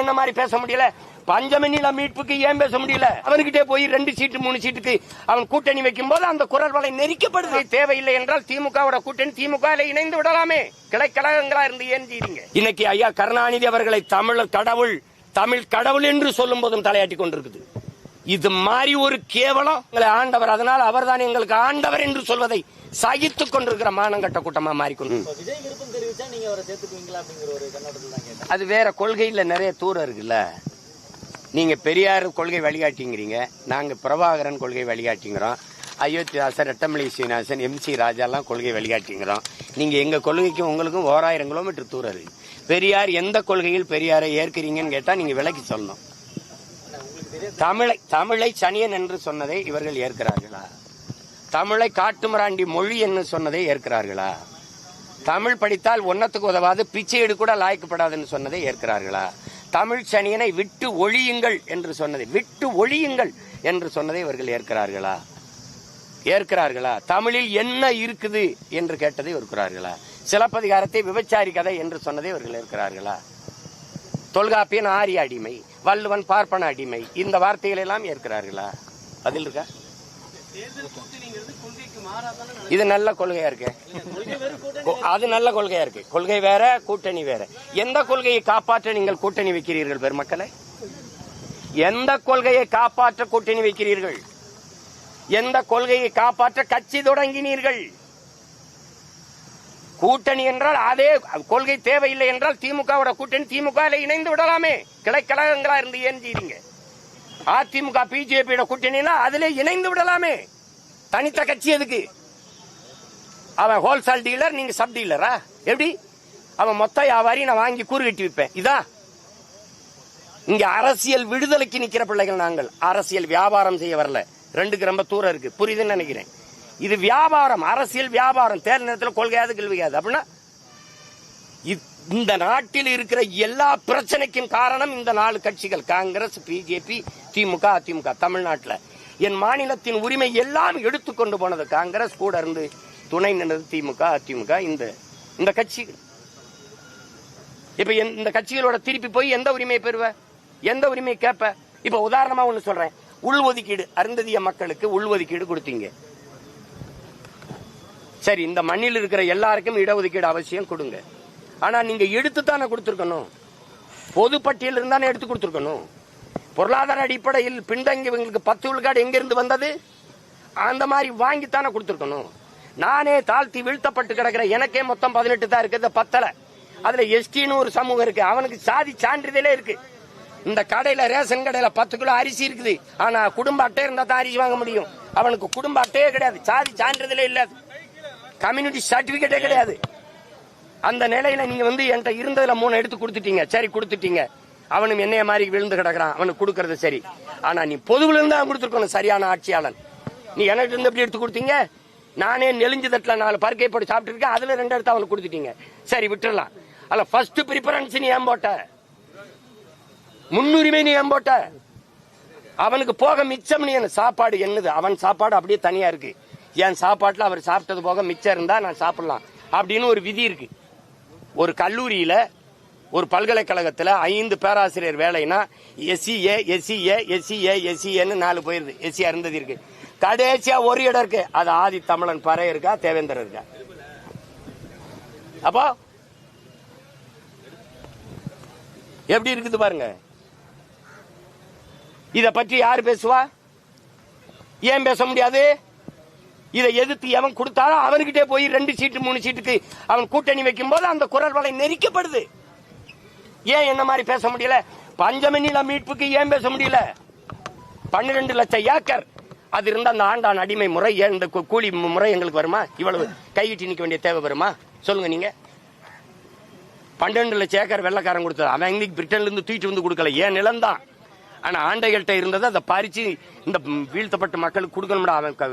என்ன மாதிரி பேச முடியல? பஞ்சமணில மீட்புக்கு ஏன் பேச முடியல? அவர்கிட்டே போய் ரெண்டு சீட்டு மூணு சீட்டுக்கு அவன் கூட்டணி வைக்கும் போது அந்த குரல் வலை நெருக்கப்படுது தேவையில்லை என்றால் திமுகவோட கூட்டணி திமுக இணைந்து விடலாமே. கிளைக்கழகங்களா இருந்து ஏன் செய்றீங்க இன்னைக்கு ஐயா கருணாநிதி அவர்களை தமிழ் கடவுள் தமிழ் கடவுள் என்று சொல்லும் போதும் தலையாட்டி கொண்டிருக்குது. இது மாதிரி ஒரு கேவலம். ஆண்டவர் அதனால் அவர்தான் எங்களுக்கு ஆண்டவர் என்று சொல்வதை சகித்துக் கொண்டிருக்கிற மானங்கட்ட கூட்டமா கேட்டேன். அது வேற கொள்கையில நிறைய தூரம் இருக்குல்ல. நீங்க பெரியார் கொள்கை வழிகாட்டிங்கிறீங்க. நாங்க பிரபாகரன் கொள்கை வழிகாட்டிங்கிறோம். அயோத்திதாசர் ரெட்டமலை சீனிவாசன் எம் சி ராஜாலாம் கொள்கை வழிகாட்டிங்கிறோம். நீங்க எங்க கொள்கைக்கும் உங்களுக்கும் ஓராயிரம் கிலோமீட்டர் தூரம் இருக்கு. பெரியார் எந்த கொள்கையில் பெரியாரை ஏற்கிறீங்கன்னு கேட்டா நீங்க விலக்கி சொல்லணும். தமிழை தமிழை சனியன் என்று சொன்னதை இவர்கள் ஏற்கிறார்களா? தமிழை காட்டுமிராண்டி மொழி என்று சொன்னதை ஏற்கிறார்களா? தமிழ் படித்தால் ஒன்னத்துக்கு உதவாது பிச்சை கூட லாய்க்கப்படாதுன்னு சொன்னதை ஏற்கிறார்களா? தமிழ் சனியனை விட்டு ஒழியுங்கள் என்று சொன்னதை விட்டு ஒழியுங்கள் என்று சொன்னதை இவர்கள் ஏற்கிறார்களா? ஏற்கிறார்களா? தமிழில் என்ன இருக்குது என்று கேட்டதை இருக்கிறார்களா சிலப்பதிகாரத்தை விபச்சாரி கதை என்று சொன்னதை இவர்கள் ஏற்கிறார்களா? தொல்காப்பியன் ஆரிய அடிமை வள்ளுவன் பார்ப்பன அடிமை இந்த வார்த்தைகளை எல்லாம் ஏற்கிறார்களா? பதில் இருக்கா? இது நல்ல கொள்கையா இருக்கு. அது நல்ல கொள்கையா இருக்கு. கொள்கை வேற கூட்டணி வேற. எந்த கொள்கையை காப்பாற்ற நீங்கள் கூட்டணி வைக்கிறீர்கள் பெருமக்களே? எந்த கொள்கையை காப்பாற்ற கூட்டணி வைக்கிறீர்கள்? எந்த கொள்கையை காப்பாற்ற கட்சி தொடங்கினீர்கள்? கூட்டணி என்றால் அதே கொள்கை தேவையில்லை என்றால் திமுகவோட கூட்டணி திமுக இணைந்து விடலாமே. கிளைக்கழகங்களா இருந்து ஏன் செய்றீங்க அதிமுக பிஜேபியோட கூட்டணினா அதிலே இணைந்து விடலாமே. தனித்த கட்சி எதுக்கு? அவன் ஹோல்சேல் டீலர் நீங்க சப் டீலரா எப்படி? அவன் மொத்த வியாபாரி நான் வாங்கி கூறு கட்டி விற்பேன். இதான் இங்க அரசியல் விடுதலைக்கு நிக்கிற பிள்ளைகள் நாங்கள். அரசியல் வியாபாரம் செய்ய வரல. ரெண்டுக்கு ரொம்ப தூரம் இருக்கு. புரியுதுன்னு நினைக்கிறேன். இது வியாபாரம். அரசியல் வியாபாரம். தேர்தல் நேரத்தில் கொள்கையாது கேள்வியாது அப்படின்னா இந்த நாட்டில் இருக்கிற எல்லா பிரச்சனைக்கும் காரணம் இந்த நாலு கட்சிகள். காங்கிரஸ் பிஜேபி திமுக அதிமுக தமிழ்நாட்டில். என் மாநிலத்தின் உரிமை எல்லாம் எடுத்துக்கொண்டு போனது காங்கிரஸ். கூட இருந்து துணை நின்றது திமுக அதிமுக இந்த இந்த கட்சிகள் இப்ப இந்த கட்சிகளோட திருப்பி போய் எந்த உரிமையை பெறுவ? எந்த உரிமையை கேட்ப இப்ப உதாரணமா ஒண்ணு சொல்றேன். உள்ஒதுக்கீடு அருந்ததிய மக்களுக்கு உள்ஒதுக்கீடு கொடுத்தீங்க. சரி இந்த மண்ணில் இருக்கிற எல்லாருக்கும் இடஒதுக்கீடு அவசியம் கொடுங்க. ஆனா நீங்க எடுத்து தானே கொடுத்துருக்கணும். பொது பட்டியல் இருந்தானே எடுத்து கொடுத்துருக்கணும். பொருளாதார அடிப்படையில் பின்தங்கியவங்களுக்கு பத்து விழுக்காடு எங்கிருந்து வந்தது? அந்த மாதிரி வாங்கித்தானே கொடுத்துருக்கணும். நானே தாழ்த்தி வீழ்த்தப்பட்டு கிடக்கிற எனக்கே மொத்தம் பதினெட்டு தான் இருக்கு. இந்த பத்தல. அதுல எஸ்டின்னு ஒரு சமூகம் இருக்கு. அவனுக்கு சாதி சான்றிதழே இருக்கு. இந்த கடையில ரேஷன் கடையில பத்து கிலோ அரிசி இருக்குது. ஆனா குடும்ப அட்டை இருந்தா தான் அரிசி வாங்க முடியும். அவனுக்கு குடும்ப அட்டையே கிடையாது. சாதி சான்றிதழே இல்லை கம்யூனிட்டி சர்டிபிகேட்டே கிடையாது. அந்த நிலையில நீங்க வந்து என்கிட்ட இருந்ததுல மூணு எடுத்து கொடுத்துட்டீங்க. சரி கொடுத்துட்டீங்க. அவனும் என்னைய மாதிரி விழுந்து கிடக்குறான். அவனுக்கு கொடுக்கறது சரி. ஆனா நீ பொதுவுல இருந்தா கொடுத்துருக்கணும் சரியான ஆட்சியாளன். நீ எனக்கு இருந்து எப்படி எடுத்து கொடுத்தீங்க? நானே நெலிஞ்சு தட்டுல நாலு பருக்கை போட்டு சாப்பிட்டு இருக்கேன் அதுல ரெண்டு எடுத்து அவனுக்கு கொடுத்துட்டீங்க. சரி விட்டுடலாம். அல்ல ஃபர்ஸ்ட் ப்ரிஃபரன்ஸ் நீ ஏன் போட்ட? முன்னுரிமை நீ ஏன் போட்ட? அவனுக்கு போக மிச்சம் நீ என்ன சாப்பாடு என்னது? அவன் சாப்பாடு அப்படியே தனியா இருக்கு. என் சாப்பாட்டுல அவர் சாப்பிட்டது போக மிச்சம் இருந்தா நான் சாப்பிடலாம். அப்படின்னு ஒரு விதி இருக்கு. ஒரு கல்லூரியில ஒரு பல்கலைக்கழகத்துல ஐந்து பேராசிரியர் வேலைனா எஸ்சிஏ எஸ்சிஏ எஸ்சிஏ எஸ்சிஏன்னு நாலு போயிருது. எஸ்சி அருந்ததி இருக்கு. கடைசியா ஒரு இடம் இருக்கு. அது ஆதி தமிழன் பறை இருக்கா தேவேந்தர் இருக்கா? அப்போ எப்படி இருக்குது பாருங்க. இத பற்றி யார் பேசுவா? ஏன் பேச முடியாது? இதை எதிர்த்து எவன் கொடுத்தாலும் அவன்கிட்டே போய் ரெண்டு சீட்டு மூணு சீட்டுக்கு அவன் கூட்டணி வைக்கும் போது அந்த குரல் வலை நெரிக்கப்படுது. ஏன் என்ன மாதிரி பேச முடியல? பஞ்சமணில மீட்புக்கு ஏன் பேச முடியல? பன்னிரெண்டு லட்சம் ஏக்கர். அது இருந்த அந்த ஆண்டான் அடிமை முறை ஏன் இந்த கூலி முறை எங்களுக்கு வருமா? இவ்வளவு கையிட்டு நிக்க வேண்டிய தேவை வருமா? சொல்லுங்க நீங்க. பன்னெண்டு லட்சம் ஏக்கர் வெள்ளக்காரன் கொடுத்தது. அவன் எங்களுக்கு பிரிட்டன்ல இருந்து தூக்கிட்டு வந்து கொடுக்கல. ஏன் நிலம்தான்? ஆனா ஆண்டைகள்கிட்ட இருந்தது அதை பறிச்சு இந்த வீழ்த்தப்பட்ட மக்களுக்கு கொடுக்கணும்டா அவன் க-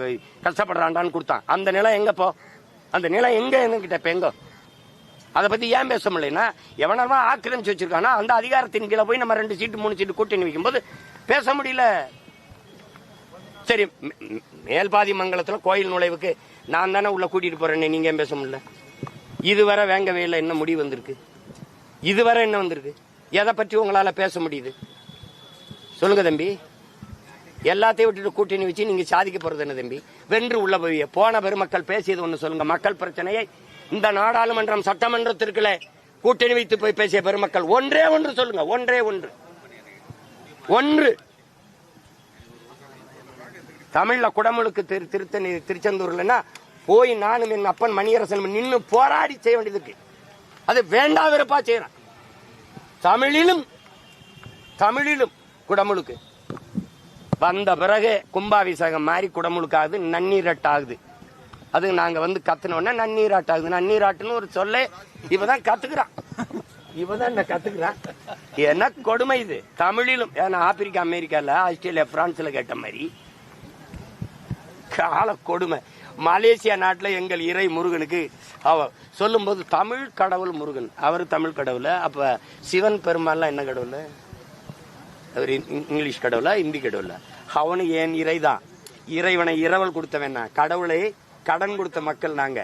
கஷ்டப்படுறான்டான்னு கொடுத்தான். அந்த நிலம் எங்க போ? அந்த நிலம் எங்க என்கிட்ட இப்ப எங்க? அதை பத்தி ஏன் பேச முடியலன்னா எவனமா ஆக்கிரமிச்சு வச்சிருக்கானா அந்த அதிகாரத்தின் கீழே போய் நம்ம ரெண்டு சீட்டு மூணு சீட்டு கூட்டணி வைக்கும்போது பேச முடியல. சரி மேல்பாதி மங்கலத்தில் கோயில் நுழைவுக்கு நான் தானே உள்ள கூட்டிட்டு போறேன்னு நீங்க ஏன் பேச முடியல? இதுவரை வேங்கவே இல்லை என்ன முடிவு வந்திருக்கு. இதுவரை என்ன வந்திருக்கு? எதை பற்றி உங்களால் பேச முடியுது? சொல்லுங்க தம்பி. எல்லாத்தையும் விட்டுட்டு கூட்டணி வச்சு நீங்க சாதிக்க போறது என்ன தம்பி? வென்று உள்ள போய் போன பெருமக்கள் பேசியது ஒண்ணு சொல்லுங்க. மக்கள் பிரச்சனையை இந்த நாடாளுமன்றம் சட்டமன்றத்திற்குள்ள கூட்டணி வைத்து போய் பேசிய பெருமக்கள் ஒன்றே ஒன்று சொல்லுங்க. ஒன்றே ஒன்று. ஒன்று. தமிழ்ல குடமுழுக்கு திரு திருத்தணி திருச்செந்தூர்லன்னா போய் நானும் என் அப்பன் மணியரசன் நின்று போராடி செய்ய வேண்டியதுக்கு. அது வேண்டா வெறுப்பா செய்யறான். தமிழிலும் தமிழிலும் குடமுழுக்கு. வந்த பிறகு கும்பாபிஷேகம் மாதிரி குடமுழுக்காகுது நன்னீரட்டாகுது. அது நாங்க வந்து கத்துனோன்னா நன்னீராட்டாகுது. நன்னீராட்டுன்னு ஒரு சொல்லே இவதான் கத்துக்கிறான். இவதான் என்ன கத்துக்கிறான்? என்ன கொடுமை இது. தமிழிலும் ஏன்னா ஆப்பிரிக்கா அமெரிக்கால ஆஸ்திரேலியா பிரான்ஸ்ல கேட்ட மாதிரி கால கொடுமை. மலேசியா நாட்டில் எங்கள் இறை முருகனுக்கு அவ சொல்லும்போது தமிழ் கடவுள் முருகன். அவர் தமிழ் கடவுள். அப்போ சிவன் பெருமாள்லாம் என்ன கடவுள்? அவர் இங்கிலீஷ் கடவுளா இந்தி கடவுளா? அவனு ஏன் இறைதான் இறைவனை இரவல் கொடுத்தவன் நான். கடவுளை கடன் கொடுத்த மக்கள் நாங்க.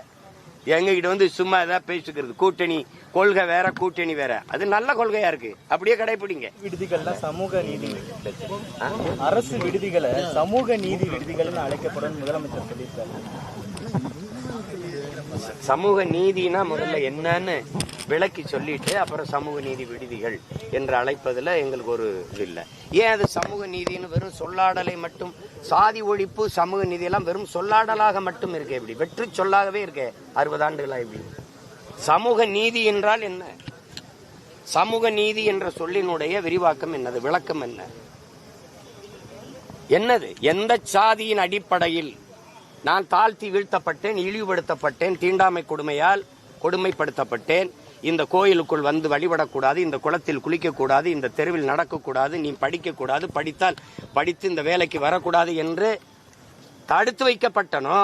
எங்ககிட்ட வந்து சும்மா ஏதாவது பேசிக்கிறது. கூட்டணி கொள்கை வேற கூட்டணி வேற. அது நல்ல கொள்கையா இருக்கு. அப்படியே கடைபிடிங்க விடுதிகள்ல சமூக நீதி அரசு விடுதிகளை சமூக நீதி விடுதிகள்னு அழைக்கப்படும் முதலமைச்சர் சொல்லியிருக்காரு. சமூக நீதினா முதல்ல என்னன்னு விளக்கி சொல்லிட்டு அப்புறம் சமூக நீதி விடுதிகள் என்று அழைப்பதுல எங்களுக்கு ஒரு இது இல்லை ஏன் அது சமூக நீதின்னு வெறும் சொல்லாடலை மட்டும்? சாதி ஒழிப்பு சமூக நீதி எல்லாம் வெறும் சொல்லாடலாக மட்டும் இருக்கே இப்படி. வெற்று சொல்லாகவே இருக்கே. அறுபது ஆண்டுகளாக இப்படி. சமூக நீதி என்றால் என்ன? சமூக நீதி என்ற சொல்லினுடைய விரிவாக்கம் என்னது? விளக்கம் என்ன? என்னது? எந்த சாதியின் அடிப்படையில் நான் தாழ்த்தி வீழ்த்தப்பட்டேன் இழிவுபடுத்தப்பட்டேன் தீண்டாமை கொடுமையால் கொடுமைப்படுத்தப்பட்டேன். இந்த கோயிலுக்குள் வந்து வழிபடக்கூடாது இந்த குளத்தில் குளிக்கக்கூடாது இந்த தெருவில் நடக்கக்கூடாது நீ படிக்கக்கூடாது படித்தால் படித்து இந்த வேலைக்கு வரக்கூடாது என்று தடுத்து வைக்கப்பட்டனோ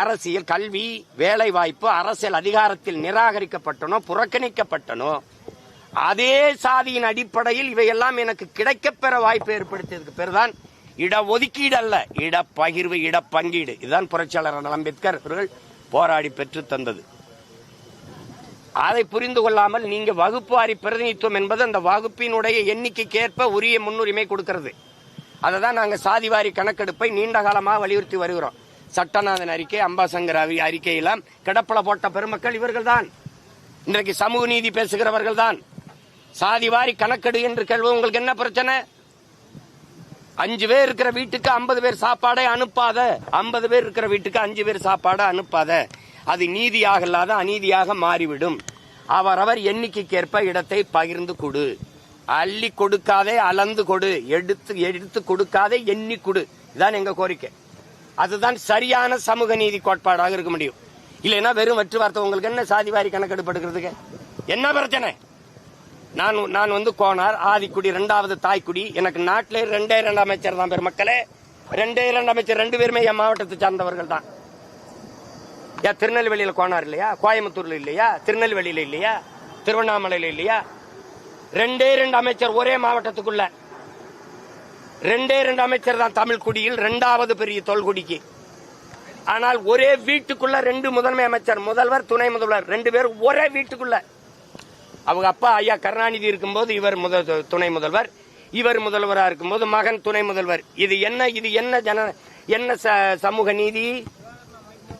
அரசியல் கல்வி வேலை வாய்ப்பு அரசியல் அதிகாரத்தில் நிராகரிக்கப்பட்டனோ புறக்கணிக்கப்பட்டனோ அதே சாதியின் அடிப்படையில் இவையெல்லாம் எனக்கு கிடைக்கப்பெற வாய்ப்பு ஏற்படுத்தியதுக்கு பேர்தான் ஒதுக்கீடு அல்ல இடப்பகிர்வு இடப்பங்கீடு. இதுதான் புரட்சியாளர் அம்பேத்கர் அவர்கள் போராடி பெற்று தந்தது. அதை புரிந்து கொள்ளாமல் நீங்க வகுப்புவாரி பிரதிநிதித்துவம் என்பது அந்த வகுப்பினுடைய எண்ணிக்கைக்கு ஏற்ப உரிய முன்னுரிமை கொடுக்கிறது. அதை தான் நாங்கள் சாதிவாரி கணக்கெடுப்பை நீண்ட காலமாக வலியுறுத்தி வருகிறோம். சட்டநாதன் அறிக்கை அம்பாசங்கர் அறி- அறிக்கையெல்லாம் கிடப்பல போட்ட பெருமக்கள் இவர்கள் தான் இன்றைக்கு சமூக நீதி பேசுகிறவர்கள் தான் சாதிவாரி கணக்கெடு என்று கேள்வி உங்களுக்கு என்ன பிரச்சனை? அஞ்சு பேர் இருக்கிற வீட்டுக்கு ஐம்பது பேர் சாப்பாடை அனுப்பாத. ஐம்பது பேர் இருக்கிற வீட்டுக்கு அஞ்சு பேர் சாப்பாடை அனுப்பாத. அது நீதியாக இல்லாத அநீதியாக மாறிவிடும். அவரவர் எண்ணிக்கைக்கேற்ப இடத்தை பகிர்ந்து கொடு. அள்ளி கொடுக்காதே அளந்து கொடு. எடுத்து எடுத்து கொடுக்காதே எண்ணி கொடு. இதான் எங்க கோரிக்கை. அதுதான் சரியான சமூக நீதி கோட்பாடாக இருக்க முடியும். இல்லைன்னா வெறும் வெற்று வார்த்தை. உங்களுக்கு என்ன சாதிவாரி கணக்கெடுப்பு எடுக்கிறதுக்கு என்ன பிரச்சனை? நான் நான் வந்து கோனார் ஆதிக்குடி ரெண்டாவது தாய்க்குடி. எனக்கு நாட்டிலே ரெண்டே ரெண்டு அமைச்சர் தான் பெருமக்களே. ரெண்டே ரெண்டு அமைச்சர் ரெண்டு பேருமே என் மாவட்டத்தை சார்ந்தவர்கள் தான். ஏன் திருநெல்வேலியில் கோனார் இல்லையா? கோயம்புத்தூர்ல இல்லையா? திருநெல்வேலியில் இல்லையா? திருவண்ணாமலையில் இல்லையா? ரெண்டே ரெண்டு அமைச்சர் ஒரே மாவட்டத்துக்குள்ள. ரெண்டே ரெண்டு அமைச்சர் தான் தமிழ் குடியில் ரெண்டாவது பெரிய தொல்குடிக்கு. ஆனால் ஒரே வீட்டுக்குள்ள ரெண்டு முதன்மை அமைச்சர் முதல்வர் துணை முதல்வர் ரெண்டு பேரும் ஒரே வீட்டுக்குள்ள. அவங்க அப்பா ஐயா கருணாநிதி இருக்கும்போது இவர் முதல் துணை முதல்வர். இவர் முதல்வராக இருக்கும்போது மகன் துணை முதல்வர். இது என்ன இது என்ன ஜன என்ன ச- சமூக நீதி?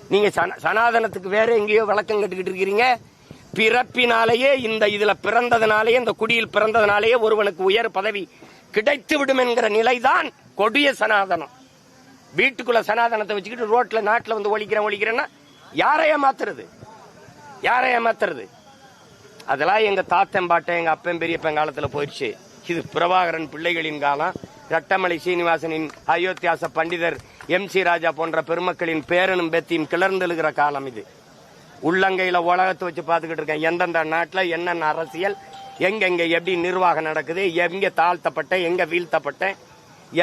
நீங்க சன- சனாதனத்துக்கு வேற எங்கேயோ விளக்கம் கட்டுக்கிட்டு இருக்கிறீங்க பிறப்பினாலேயே இந்த இதுல பிறந்ததுனாலேயே இந்த குடியில் பிறந்ததுனாலேயே ஒருவனுக்கு உயர் பதவி கிடைத்து விடும் என்கிற நிலைதான் கொடிய சனாதனம். வீட்டுக்குள்ள சனாதனத்தை வச்சுக்கிட்டு ரோட்ல நாட்டில் வந்து ஒழிக்கிறேன் ஒழிக்கிறேன்னா யாரை ஏமாத்துறது யாரை ஏமாத்துறது அதெல்லாம் எங்க தாத்தன் பாட்டன் எங்க அப்பன் பெரியப்பன் காலத்துல போயிடுச்சு. இது பிரபாகரன் பிள்ளைகளின் காலம். ரட்டமலை சீனிவாசனின் அயோத்தியாச பண்டிதர் எம் சி ராஜா போன்ற பெருமக்களின் பேரனும் பெத்தியும் கிளர்ந்தெழுகிற காலம் இது. உள்ளங்கையில உலகத்தை வச்சு பார்த்துக்கிட்டு இருக்கேன். எந்தெந்த நாட்டில் என்னென்ன அரசியல் எங்கெங்க எப்படி நிர்வாகம் நடக்குது எங்க தாழ்த்தப்பட்ட எங்க வீழ்த்தப்பட்ட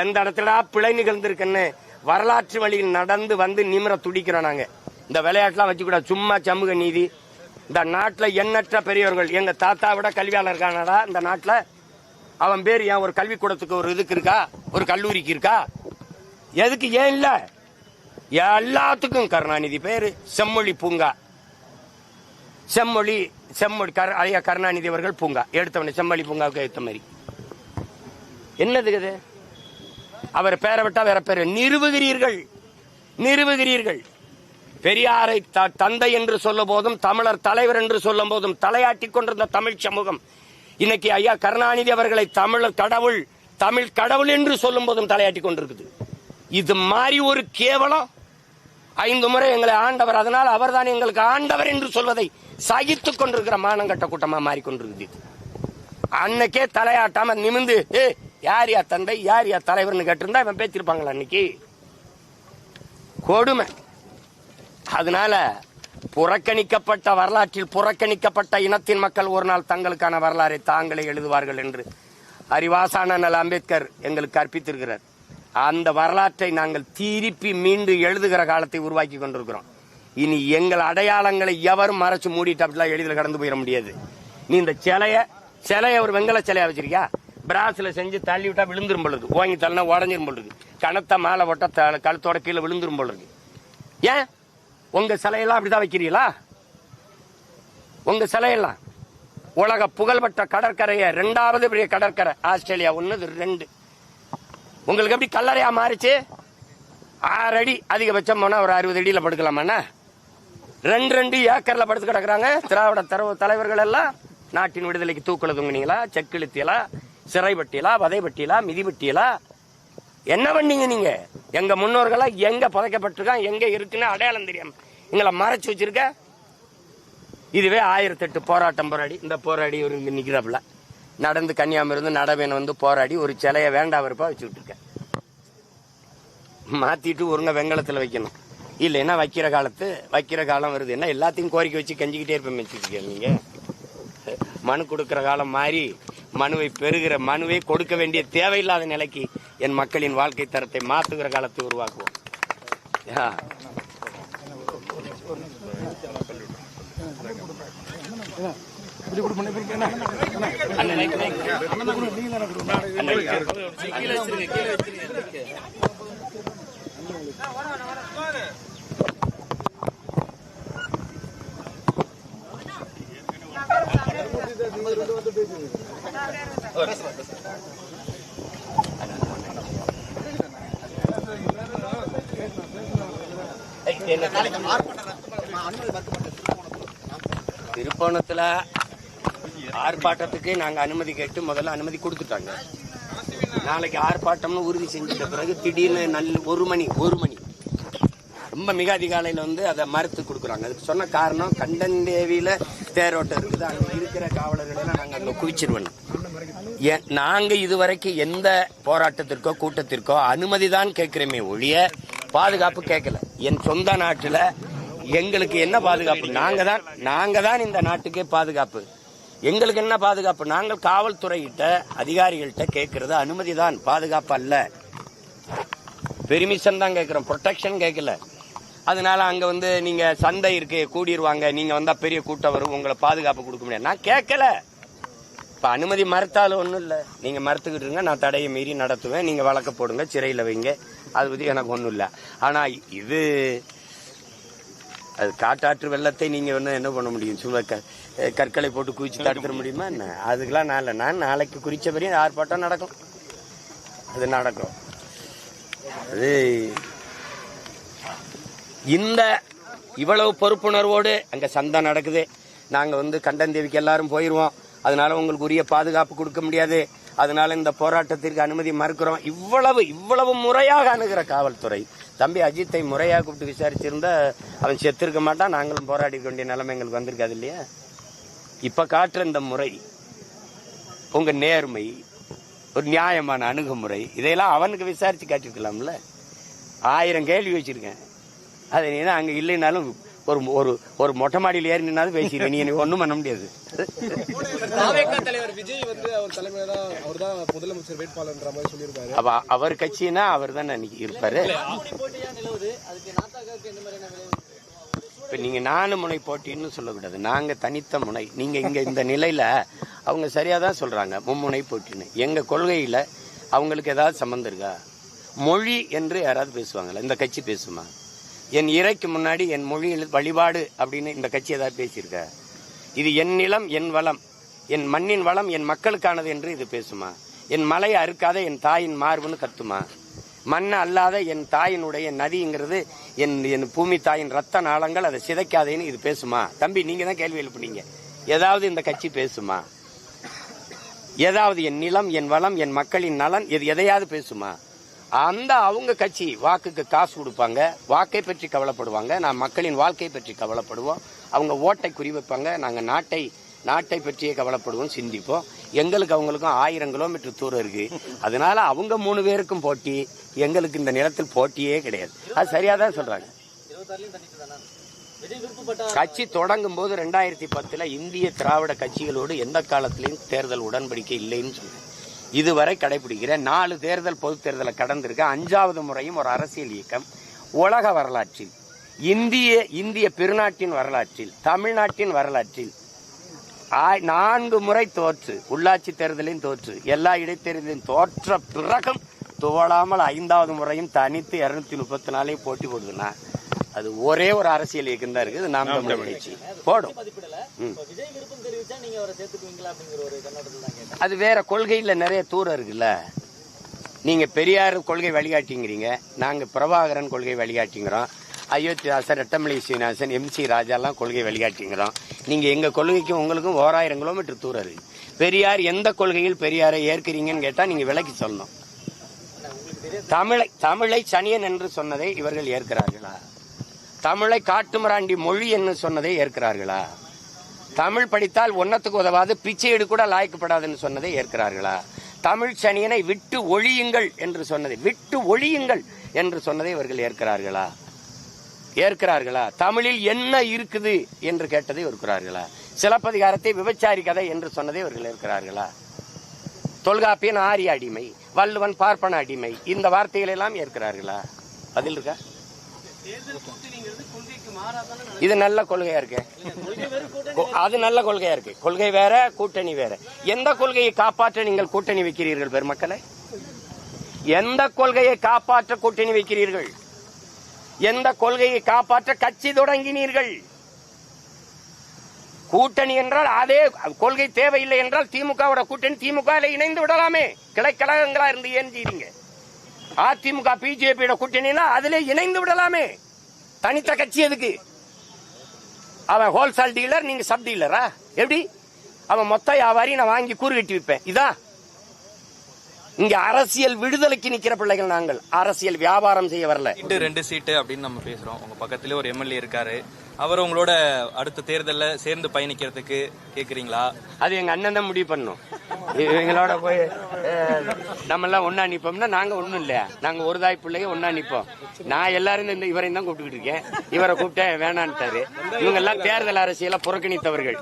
எந்த இடத்துல பிழை நிகழ்ந்திருக்குன்னு வரலாற்று வழியில் நடந்து வந்து நிமிர துடிக்கிறோம் நாங்க. இந்த விளையாட்டுலாம் வச்சுக்கூட சும்மா சமூக நீதி இந்த நாட்டில் எண்ணற்ற பெரியவர்கள். எங்க தாத்தா விட கல்வியாளர் இருக்கானடா இந்த நாட்டில்? அவன் பேர் ஏன் ஒரு கல்விக்கூடத்துக்கு ஒரு இதுக்கு இருக்கா? ஒரு கல்லூரிக்கு இருக்கா? எதுக்கு ஏன் இல்லை? எல்லாத்துக்கும் கருணாநிதி பேர். செம்மொழி பூங்கா. செம்மொழி செம்மொழி கரு ஐயா கருணாநிதி அவர்கள் பூங்கா. எடுத்தவனே செம்மொழி பூங்காவுக்கு ஏற்ற மாதிரி. என்னது இது? அவர் பேரை விட்டா வேற பேர். நிறுவுகிறீர்கள் நிறுவுகிறீர்கள் பெரியாரை த- தந்தை என்று சொல்லும் போதும் தமிழர் தலைவர் என்று சொல்லும் போதும் தலையாட்டி கொண்டிருந்த தமிழ் சமூகம். இன்னைக்கு ஐயா கருணாநிதி அவர்களை தமிழர் கடவுள் தமிழ் கடவுள் என்று சொல்லும் போதும் தலையாட்டி கொண்டிருக்குது. இது மாதிரி ஒரு கேவலம். ஐந்து முறை எங்களை ஆண்டவர் அதனால் அவர்தான் எங்களுக்கு ஆண்டவர் என்று சொல்வதை சகித்துக் கொண்டிருக்கிற மானங்கட்ட கூட்டமா மாறிக்கொண்டிருக்குது அன்னைக்கே தலையாட்டாம நிமிந்து ஏ யார் யா தந்தை? யார் யா தலைவர்னு கேட்டிருந்தா இவன் பேசியிருப்பாங்களா அன்னைக்கு? கொடுமை. அதனால புறக்கணிக்கப்பட்ட வரலாற்றில் புறக்கணிக்கப்பட்ட இனத்தின் மக்கள் ஒரு நாள் தங்களுக்கான வரலாறை தாங்களே எழுதுவார்கள் என்று அறிவாசான நல அம்பேத்கர் எங்களுக்கு கற்பித்திருக்கிறார். அந்த வரலாற்றை நாங்கள் திருப்பி மீண்டு எழுதுகிற காலத்தை உருவாக்கி கொண்டிருக்கிறோம். இனி எங்கள் அடையாளங்களை எவரும் மறைச்சு மூடிட்டு அப்படிலாம் எளிதில் கடந்து போயிட முடியாது. நீ இந்த சிலைய சிலைய ஒரு வெங்கல சிலையா வச்சிருக்கியா? பிராஸ்ல செஞ்சு தள்ளி விட்டா விழுந்துரும் பொழுது ஓங்கி தள்ளினா உடஞ்சிரும் பொழுது கனத்த மாலை ஒட்ட த- கழுத்தோட கீழே விழுந்துரும் பொழுது ஏன்? உங்க சிலையெல்லாம் அப்படிதான் வைக்கிறீங்களா? உங்க சிலையெல்லாம். உலக புகழ்பெற்ற கடற்கரையை ரெண்டாவது பெரிய கடற்கரை ஆஸ்திரேலியா. ஒன்று இது ரெண்டு. உங்களுக்கு எப்படி கல்லறையா மாறிச்சு? ஆறு அடி அதிகபட்சம் போனா ஒரு அறுபது அடியில் படுக்கலாமாண்ணா ரெண்டு ரெண்டு ஏக்கர்ல படுத்து கிடக்குறாங்க. திராவிட தரவு தலைவர்கள் எல்லாம். நாட்டின் விடுதலைக்கு தூக்குல தொங்குனீங்களா? செக்கிழுத்தியலா சிறைப்பட்டியலா வதைப்பட்டியலா மிதிப்பட்டியலா என்ன பண்ணீங்க நீங்க? எங்க முன்னோர்களா எங்க புதைக்கப்பட்டிருக்கான் எங்க இருக்குன்னு அடையாளம் தெரியாம. எங்களை மறைச்சு வச்சிருக்க? இதுவே ஆயிரத்தெட்டு போராட்டம் போராடி இந்த போராடி ஒரு இங்க நிக்கிறாப்புல. நடந்து கன்னியாமிருந்து இருந்து நடவேன் வந்து போராடி ஒரு சிலைய வேண்டாம் வெறுப்பா வச்சுக்கிட்டு இருக்கேன் மாத்திட்டு ஒருங்க வெங்கலத்துல வைக்கணும். இல்லைன்னா வைக்கிற காலத்து வைக்கிற காலம் வருது. என்ன எல்லாத்தையும் கோரிக்கை வச்சு கெஞ்சிக்கிட்டே இருப்பேன் வச்சுருக்கீங்க நீங்க மனு கொடுக்குற காலம் மாறி மனுவை பெறுகிற மனுவை கொடுக்க வேண்டிய தேவையில்லாத நிலைக்கு என் மக்களின் வாழ்க்கை தரத்தை மாத்துகிற காலத்தை உருவாக்குவோம் யா. அண்ணன் நிக்கு, நிக்கு. அண்ணன் நிக்கு. ஏய், என்ன திருப்போணத்துல ஆர்ப்பாட்டத்துக்கு நாங்க அனுமதி கேட்டு முதல்ல அனுமதி கொடுத்துட்டாங்க. நாளைக்கு ஆர்ப்பாட்டம்னு உறுதி செஞ்சிட்ட பிறகு திடீர்னு நல்ல ஒரு மணி ஒரு மணி. ரொம்ப மிக அதிகாலையில வந்து அதை மறுத்து கொடுக்குறாங்க. அதுக்கு சொன்ன காரணம் கண்டந்தேவியில தேரோட்டம் இருக்குது. அங்க இருக்கிற காவலர்களெல்லாம் நாங்கள் நாங்க அங்க குவிச்சிருவோம் நாங்கள் நாங்க இதுவரைக்கும் எந்த போராட்டத்திற்கோ கூட்டத்திற்கோ அனுமதி தான் கேட்கிறோமே ஒழிய பாதுகாப்பு கேட்கல. என் சொந்த நாட்டுல எங்களுக்கு என்ன பாதுகாப்பு? நாங்க தான் நாங்க தான் இந்த நாட்டுக்கே பாதுகாப்பு. எங்களுக்கு என்ன பாதுகாப்பு? நாங்கள் காவல்துறையிட்ட அதிகாரிகள்கிட்ட கேட்கறது அனுமதி தான் பாதுகாப்பு அல்ல. பெர்மிஷன் தான் கேட்குறோம். ப்ரொடெக்ஷன் கேட்கல. அதனால அங்க வந்து நீங்க சந்தை இருக்கு கூடிருவாங்க. நீங்க வந்தா பெரிய கூட்டம் வரும். உங்களை பாதுகாப்பு கொடுக்க முடியாது. நான் கேட்கல. இப்போ அனுமதி மறுத்தாலும் ஒன்றும் இல்ல. நீங்க மறுத்துக்கிட்டு இருங்க. நான் தடையை மீறி நடத்துவேன். நீங்க வழக்க போடுங்க. சிறையில வைங்க. அது பத்தி எனக்கு ஒண்ணும் இல்ல. ஆனா இது அது காட்டாற்று வெள்ளத்தை நீங்க வந்து என்ன பண்ண முடியும்? சும்மா க- கற்களை போட்டு குவிச்சு தடுத்துட முடியுமா. என்ன? அதுக்கெல்லாம் நான் இல்லை. நான் நாளைக்கு குறிச்சபடி ஆர்ப்பாட்டம் நடக்கும். அது நடக்கும். அது இந்த இவ்வளவு பொறுப்புணர்வோடு அங்க சந்தை நடக்குது. நாங்க வந்து கண்டந்தேவிக்கு எல்லாரும் போயிருவோம். அதனால உங்களுக்கு உரிய பாதுகாப்பு கொடுக்க முடியாது. அதனால இந்த போராட்டத்திற்கு அனுமதி மறுக்கிறோம். இவ்வளவு இவ்வளவு முறையாக அணுகிற காவல்துறை. தம்பி அஜித்தை முறையாக கூப்பிட்டு விசாரிச்சிருந்தா அவன் செத்திருக்க மாட்டான். நாங்களும் போராடி வேண்டிய நிலைமை எங்களுக்கு வந்திருக்காது இல்லையா? இப்போ காட்டுற இந்த முறை உங்கள் நேர்மை ஒரு நியாயமான அணுகுமுறை இதையெல்லாம் அவனுக்கு விசாரித்து காட்டிருக்கலாம்ல ஆயிரம் கேள்வி வச்சிருக்கேன். அது ஏன்னா அங்கே இல்லைனாலும் ஒரு ஒரு ஒரு மொட்டை மாடியில் ஏறி நின்னாலும் பேசிடுவேன் நீ ஒன்றும் பண்ண முடியாது. தலைவர் விஜய் வந்து அவர் தலைமையில தான் அவர் தான் முதலமைச்சர் வேட்பாளர்ன்ற மாதிரி சொல்லியிருக்காரு. அப்ப அவர் கட்சினா அவர் தான் அன்னைக்கு இருப்பாரு. இப்ப நீங்க நாலு முனை போட்டின்னு சொல்லக்கூடாது. நாங்க தனித்த முனை. நீங்க இங்க இந்த நிலையில அவங்க சரியா தான் சொல்றாங்க மும்முனை போட்டின்னு. எங்க கொள்கையில அவங்களுக்கு ஏதாவது சம்மந்தம் இருக்கா? மொழி என்று யாராவது பேசுவாங்களா? இந்த கட்சி பேசுமா? என் இறைக்கு முன்னாடி என் மொழியில் வழிபாடு அப்படின்னு இந்த கட்சி ஏதாவது பேசியிருக்க? இது என் நிலம் என் வளம். என் மண்ணின் வளம் என் மக்களுக்கானது என்று இது பேசுமா? என் மலையை அறுக்காத என் தாயின் மார்புன்னு கத்துமா? மண் அல்லாத என் தாயினுடைய நதிங்கிறது என் என் பூமி தாயின் ரத்த நாளங்கள் அதை சிதைக்காதேன்னு இது பேசுமா? தம்பி நீங்க தான் கேள்வி எழுப்புனீங்க. ஏதாவது இந்த கட்சி பேசுமா? ஏதாவது என் நிலம் என் வளம் என் மக்களின் நலன் இது எதையாவது பேசுமா? அந்த அவங்க கட்சி வாக்குக்கு காசு கொடுப்பாங்க வாக்கை பற்றி கவலைப்படுவாங்க நான் மக்களின் வாழ்க்கை பற்றி கவலைப்படுவோம் அவங்க ஓட்டை குறிவைப்பாங்க நாங்கள் நாட்டை நாட்டை பற்றியே கவலைப்படுவோம் சிந்திப்போம். எங்களுக்கு அவங்களுக்கும் ஆயிரம் கிலோமீட்டர் தூரம் இருக்கு. அதனால அவங்க மூணு பேருக்கும் போட்டி எங்களுக்கு இந்த நிலத்தில் போட்டியே கிடையாது. அது சரியா தான் சொல்றாங்க. கட்சி தொடங்கும் போது ரெண்டாயிரத்தி பத்துல இந்திய திராவிட கட்சிகளோடு எந்த காலத்திலையும் தேர்தல் உடன்படிக்கை இல்லைன்னு சொன்னேன் இதுவரை கடைபிடிக்கிற நாலு தேர்தல் பொது தேர்தலை கடந்திருக்க அஞ்சாவது முறையும் ஒரு அரசியல் இயக்கம். உலக வரலாற்றில் இந்திய இந்திய பெருநாட்டின் வரலாற்றில் தமிழ்நாட்டின் வரலாற்றில் நான்கு முறை தோற்று உள்ளாட்சி தேர்தலையும் தோற்று எல்லா இடைத்தேர்தலையும் தோற்ற பிறகும் துவளாமல் ஐந்தாவது முறையும் தனித்து இரநூத்தி முப்பத்தி நாலையும் போட்டி போடுதுன்னா அது ஒரே ஒரு அரசியல் இயக்கம் தான் இருக்குது நாம் தமிழர் கட்சி. போடும். அது வேற கொள்கையில் நிறைய தூரம் இருக்குல்ல. நீங்க பெரியார் கொள்கை வழிகாட்டிங்கிறீங்க. நாங்க பிரபாகரன் கொள்கை வழிகாட்டிங்கிறோம். அயோத்திதாசன் ரெட்டமலை சீனிவாசன் எம் சி ராஜாலாம் கொள்கை வழிகாட்டிங்கிறோம். நீங்க எங்க கொள்கைக்கும் உங்களுக்கும் ஓராயிரம் கிலோமீட்டர் தூரம் இருக்கு. பெரியார் எந்த கொள்கையில் பெரியாரை ஏற்கிறீங்கன்னு கேட்டா நீங்க விலக்கி சொல்லணும். தமிழை தமிழை சனியன் என்று சொன்னதை இவர்கள் ஏற்கிறார்களா? தமிழை காட்டுமிராண்டி மொழி என்று சொன்னதை ஏற்கிறார்களா? தமிழ் படித்தால் ஒன்னத்துக்கு உதவாது பிச்சையீடு கூட லாய்க்கப்படாதுன்னு சொன்னதை ஏற்கிறார்களா? தமிழ் சனியனை விட்டு ஒழியுங்கள் என்று சொன்னதை விட்டு ஒழியுங்கள் என்று சொன்னதை இவர்கள் ஏற்கிறார்களா? ஏற்கிறார்களா? தமிழில் என்ன இருக்குது என்று கேட்டதை இருக்கிறார்களா சிலப்பதிகாரத்தை விபச்சாரி கதை என்று சொன்னதை இவர்கள் ஏற்கிறார்களா? தொல்காப்பியன் ஆரிய அடிமை வள்ளுவன் பார்ப்பன அடிமை இந்த வார்த்தைகளை எல்லாம் ஏற்கிறார்களா? பதில் இருக்கா? இது நல்ல கொள்கையா இருக்கு. அது நல்ல கொள்கையா இருக்கு. கொள்கை வேற கூட்டணி வேற. எந்த கொள்கையை காப்பாற்ற நீங்கள் கூட்டணி வைக்கிறீர்கள் பெருமக்களை? எந்த கொள்கையை காப்பாற்ற கூட்டணி வைக்கிறீர்கள்? எந்த கொள்கையை காப்பாற்ற கட்சி தொடங்கினீர்கள்? கூட்டணி என்றால் அதே கொள்கை தேவையில்லை என்றால் திமுகவோட கூட்டணி திமுக இணைந்து விடலாமே. கிளைக்கழகங்களா இருந்து ஏன் செய்றீங்க அதிமுக பிஜேபியோட கூட்டணினா அதிலே இணைந்து விடலாமே. தனித்த கட்சி எதுக்கு? அவன் ஹோல்சேல் டீலர் நீங்க சப் டீலரா எப்படி? அவன் மொத்த வியாபாரி நான் வாங்கி கூறு கட்டி வைப்பேன் இதான் இங்க அரசியல் விடுதலைக்கு நிக்கிற பிள்ளைகள் நாங்கள். அரசியல் வியாபாரம் செய்ய வரல. ரெண்டு சீட்டு அப்படின்னு நம்ம பேசுறோம். உங்க பக்கத்துல ஒரு எம்எல்ஏ இருக்காரு. அவர் உங்களோட அடுத்த தேர்தல்ல சேர்ந்து பயணிக்கிறதுக்கு கேக்குறீங்களா? அது எங்க அண்ணன் தான் முடிவு பண்ணும் இவங்களோட போய் நம்ம எல்லாம் ஒன்னா நிப்போம்னா நாங்க ஒண்ணும் இல்ல நாங்க ஒரு தாய் பிள்ளைய ஒன்னா நிப்போம். நான் எல்லாரும் இந்த இவரையும் தான் கூப்பிட்டுக்கிட்டு இருக்கேன். இவரை கூப்பிட்டேன் வேணான்ட்டாரு. இவங்க எல்லாம் தேர்தல் அரசியல புறக்கணித்தவர்கள்.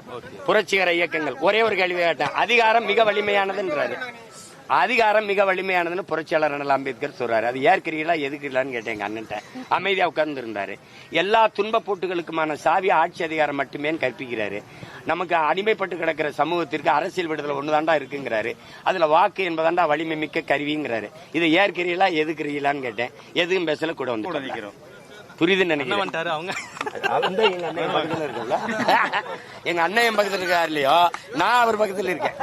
புரட்சிகர இயக்கங்கள். ஒரே ஒரு கேள்வி கேட்டேன். அதிகாரம் மிக வலிமையானதுன்றாரு. அதிகாரம் மிக வலிமையானதுன்னு புரட்சியாளர் அண்ணல் அம்பேத்கர் சொல்றாரு. அது ஏற்கிறீங்களா எதுக்குலான்னு கேட்டேன் எங்க அண்ணன்ட்ட. அமைதியா உட்கார்ந்து இருந்தாரு எல்லா துன்ப போட்டுகளுக்குமான சாவி ஆட்சி அதிகாரம் மட்டுமே கற்பிக்கிறாரு. நமக்கு அடிமைப்பட்டு கிடக்கிற சமூகத்திற்கு அரசியல் விடுதலை ஒண்ணுதாண்டா இருக்குங்கிறாரு. அதுல வாக்கு என்பதாண்டா வலிமை மிக்க கருவிங்கிறாரு. இதை ஏற்கிறீங்களா எதுக்குறீங்களான்னு கேட்டேன். எதுவும் பேசல கூட வந்து புரியுதுன்னு என்ன நினைக்கிறேன். அவங்க? எங்க அண்ணன் பக்கத்துல இருக்கல எங்க அண்ணன் என் பக்கத்துல இருக்காரு இல்லையோ? நான் அவர் பக்கத்துல இருக்கேன்.